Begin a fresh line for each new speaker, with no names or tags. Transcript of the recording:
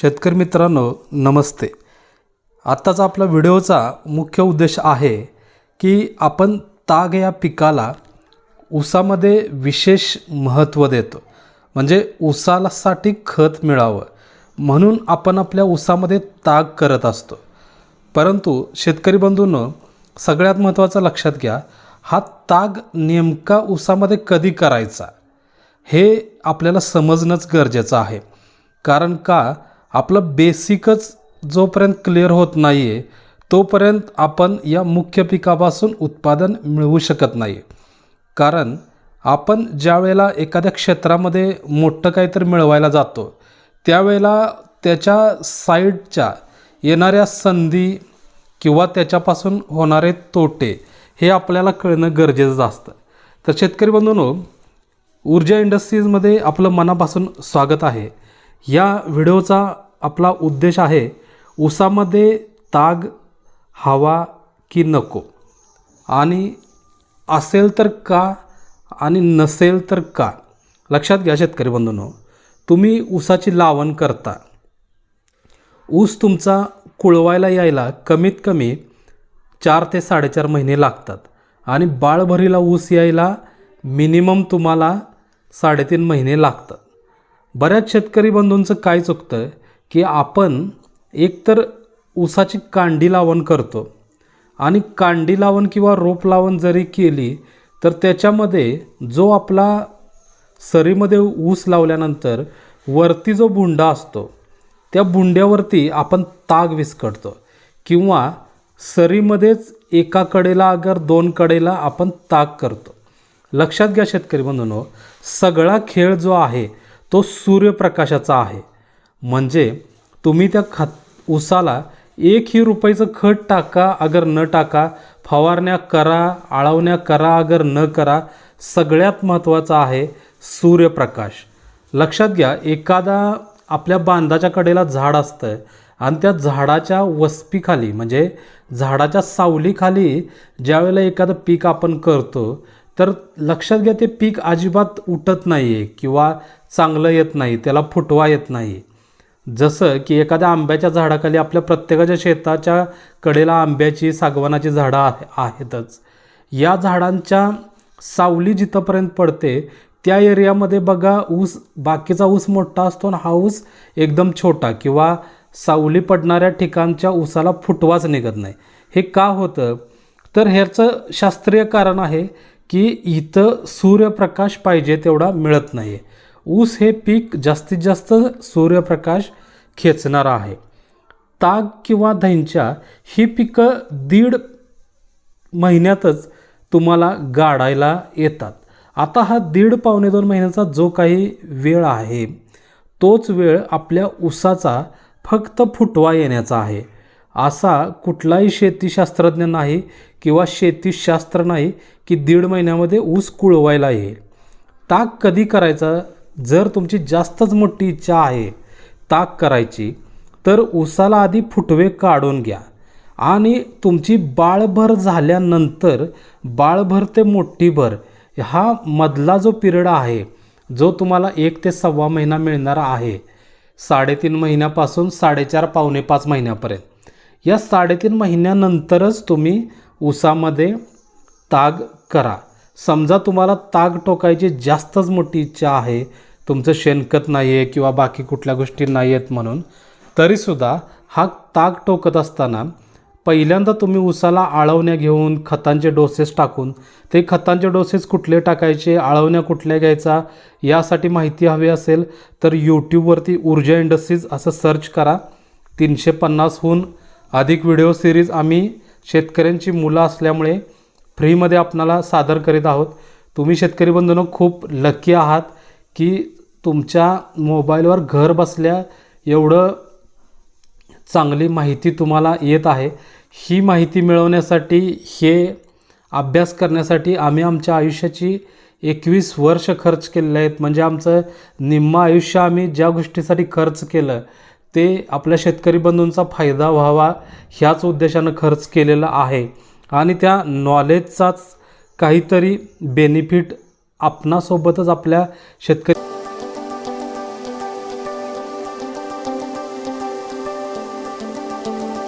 शेतकरी मित्रांनो नमस्ते. आत्ताचा आपला व्हिडिओचा मुख्य उद्देश आहे की आपण ताग या पिकाला ऊसामध्ये विशेष महत्त्व देतो. म्हणजे ऊसालासाठी खत मिळावं. म्हणून आपण आपल्या ऊसामध्ये ताग करत असतो. परंतु शेतकरी बंधूंनो सगळ्यात महत्त्वाचं लक्षात घ्या हा ताग नेमका ऊसामध्ये कधी करायचा? हे आपल्याला समजणंच गरजेचं आहे. कारण का? आपलं बेसिकच जोपर्यंत क्लिअर होत नाही आहे तोपर्यंत आपण या मुख्य पिकापासून उत्पादन मिळवू शकत नाही. कारण आपण ज्या वेळेला एखाद्या क्षेत्रामध्ये मोठं काहीतरी मिळवायला जातो त्यावेळेला त्याच्या साईडच्या येणाऱ्या संधी किंवा त्याच्यापासून होणारे तोटे हे आपल्याला कळणं गरजेचं असतं. तर शेतकरी बंधूंनो ऊर्जा इंडस्ट्रीजमध्ये आपलं मनापासून स्वागत आहे. या व्हिडिओचा आपला उद्देश आहे ऊसामध्ये ताग हवा की नको? आणि असेल तर का आणि नसेल तर का? लक्षात घ्या शेतकरी बंधूंनो तुम्ही ऊसाची लावण करता. ऊस तुमचा कुळवायला यायला कमीत कमी चार ते साडेचार महिने लागतात आणि बाळभरीला ऊस यायला मिनिमम तुम्हाला साडेतीन महिने लागतात. बऱ्याच शेतकरी बंधूंचं काय चुकतं की आपण एकतर ऊसाची कांडी लावण करतो आणि कांडी लावण किंवा रोप लावण जरी केली तर त्याच्यामध्ये जो आपला सरीमध्ये ऊस लावल्यानंतर वरती जो बुंडा असतो त्या बुंड्यावरती आपण ताग विस्कटतो किंवा सरीमध्येच एका कडेला अगर दोन कडेला आपण ताग करतो. लक्षात घ्या शेतकरी बंधूंनो सगळा खेळ जो आहे तो सूर्यप्रकाशाचा आहे. म्हणजे तुम्ही त्या खत उसाला एकही रुपयाचं खत टाका अगर न टाका फवारण्या करा आळवण्या करा अगर न करा सगळ्यात महत्त्वाचं आहे सूर्यप्रकाश. लक्षात घ्या एखादा आपल्या बांधाच्या कडेला झाड असतं आणि त्या झाडाच्या वस्पीखाली म्हणजे झाडाच्या सावलीखाली ज्यावेळेला एखादं पीक आपण करतो तर लक्षात घ्या ते पीक अजिबात उठत नाही आहे किंवा चांगलं येत नाही त्याला फुटवा येत नाही. जसं की एखाद्या आंब्याच्या झाडाखाली आपल्या प्रत्येकाच्या शेताच्या कडेला आंब्याची सागवानाची झाडं आहे आहेतच. या झाडांच्या सावली जिथंपर्यंत पडते त्या एरियामध्ये बघा ऊस बाकीचा ऊस मोठा असतो आणि हा ऊस एकदम छोटा किंवा सावली पडणाऱ्या ठिकाणच्या ऊसाला फुटवाच निघत नाही. हे का होतं? तर ह्याचं शास्त्रीय कारण आहे की इथं सूर्यप्रकाश पाहिजे तेवढा मिळत नाही ऊस हे पीक जास्तीत जास्त सूर्यप्रकाश खेचणारं आहे. ताग किंवा धैंच्या ही पिकं दीड महिन्यातच तुम्हाला गाडायला येतात. आता हा दीड पावणे दोन महिन्याचा जो काही वेळ आहे तोच वेळ आपल्या ऊसाचा फक्त फुटवा येण्याचा आहे. असा कुठलाही शेतीशास्त्रज्ञ नाही किंवा शेतीशास्त्र नाही की दीड महिन्यामध्ये ऊस कुळवायला येईल. ताक कधी करायचा? जर तुमची जास्तच मोठी इच्छा आहे ताक करायची तर ऊसाला आधी फुटवे काढून घ्या. आणि तुमची बाळभर झाल्यानंतर बाळभर ते मोठीभर हा मधला जो पिरियड आहे जो तुम्हाला एक ते सव्वा महिना मिळणारा आहे साडेतीन महिन्यापासून साडेचार पावणे पाच महिन्यापर्यंत. या साडेतीन महिन्यानंतरच तुम्ही ऊसामध्ये ताग करा. समजा तुम्हाला ताग टोकायची जास्तच मोठी इच्छा आहे तुमचं शेणखत नाही आहे किंवा बाकी कुठल्या गोष्टी नाही आहेत म्हणून तरीसुद्धा हा ताग टोकत असताना पहिल्यांदा तुम्ही ऊसाला आळवण्या घेऊन खतांचे डोसेस टाकून ते खतांचे डोसेस कुठले टाकायचे आळवण्या कुठल्या घ्यायचा यासाठी माहिती हवी असेल तर यूट्यूबवरती ऊर्जा इंडस्ट्रीज असं सर्च करा. तीनशे पन्नासहून अधिक व्हिडिओ सिरीज आम्ही शेतकऱ्यांची मुलं असल्यामुळे फ्रीमध्ये आपणाला सादर करीत आहोत. तुम्ही शेतकरी बंधूंनो खूप लकी आहात की तुमच्या मोबाईलवर घर बसल्या एवढं चांगली माहिती तुम्हाला येत आहे. ही माहिती मिळवण्यासाठी हे अभ्यास करण्यासाठी आम्ही आमच्या आयुष्याची एकवीस वर्ष खर्च केलेले आहेत. म्हणजे आमचं निम्मा आयुष्य आम्ही ज्या गोष्टीसाठी खर्च केलं ते आपल्या शेतकरी बंधूंचा फायदा व्हावा ह्याच उद्देशानं खर्च केलेला आहे. आणि त्या नॉलेजचाच काहीतरी बेनिफिट आपणासोबतच आपल्या शेतकरी